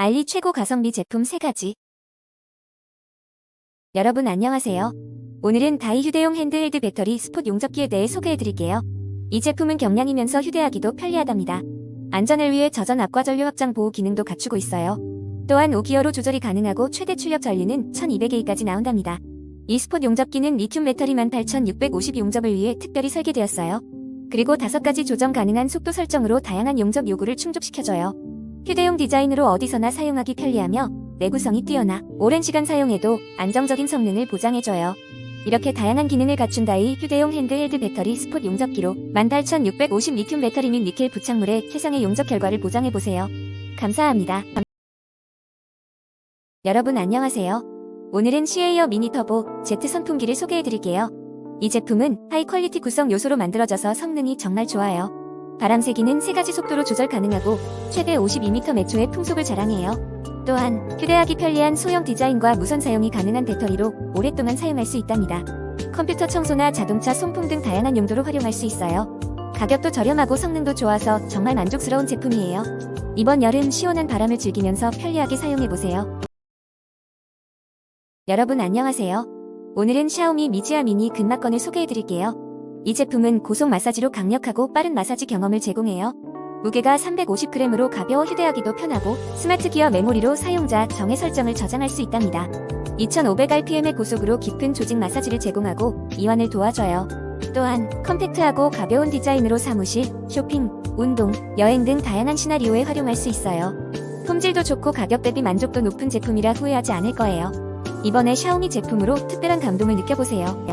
알리 최고 가성비 제품 3가지. 여러분 안녕하세요. 오늘은 다이 휴대용 핸드헬드 배터리 스폿 용접기에 대해 소개해드릴게요. 이 제품은 경량이면서 휴대하기도 편리하답니다. 안전을 위해 저전 압과 전류 확장 보호 기능도 갖추고 있어요. 또한 5기어로 조절이 가능하고 최대 출력 전류는 1200A까지 나온답니다. 이 스폿 용접기는 리튬 배터리 18650 용접을 위해 특별히 설계되었어요. 그리고 5가지 조정 가능한 속도 설정으로 다양한 용접 요구를 충족시켜줘요. 휴대용 디자인으로 어디서나 사용하기 편리하며 내구성이 뛰어나 오랜 시간 사용해도 안정적인 성능을 보장해줘요. 이렇게 다양한 기능을 갖춘 다이 휴대용 핸드헬드 배터리 스폿 용접기로 18650 리튬 배터리 및 니켈 부착물의 최상의 용접 결과를 보장해보세요. 감사합니다. 여러분 안녕하세요. 오늘은 시에이어 미니 터보 Z 선풍기를 소개해드릴게요. 이 제품은 하이 퀄리티 구성 요소로 만들어져서 성능이 정말 좋아요. 바람 세기는 3가지 속도로 조절 가능하고 최대 52m 매초의 풍속을 자랑해요. 또한 휴대하기 편리한 소형 디자인과 무선 사용이 가능한 배터리로 오랫동안 사용할 수 있답니다. 컴퓨터 청소나 자동차 손풍 등 다양한 용도로 활용할 수 있어요. 가격도 저렴하고 성능도 좋아서 정말 만족스러운 제품이에요. 이번 여름 시원한 바람을 즐기면서 편리하게 사용해보세요. 여러분 안녕하세요. 오늘은 샤오미 미지아 미니 근막건을 소개해드릴게요. 이 제품은 고속 마사지로 강력하고 빠른 마사지 경험을 제공해요. 무게가 350g으로 가벼워 휴대하기도 편하고 스마트 기어 메모리로 사용자 정의 설정을 저장할 수 있답니다. 2500rpm의 고속으로 깊은 조직 마사지를 제공하고 이완을 도와줘요. 또한 컴팩트하고 가벼운 디자인으로 사무실, 쇼핑, 운동, 여행 등 다양한 시나리오에 활용할 수 있어요. 품질도 좋고 가격 대비 만족도 높은 제품이라 후회하지 않을 거예요. 이번에 샤오미 제품으로 특별한 감동을 느껴보세요.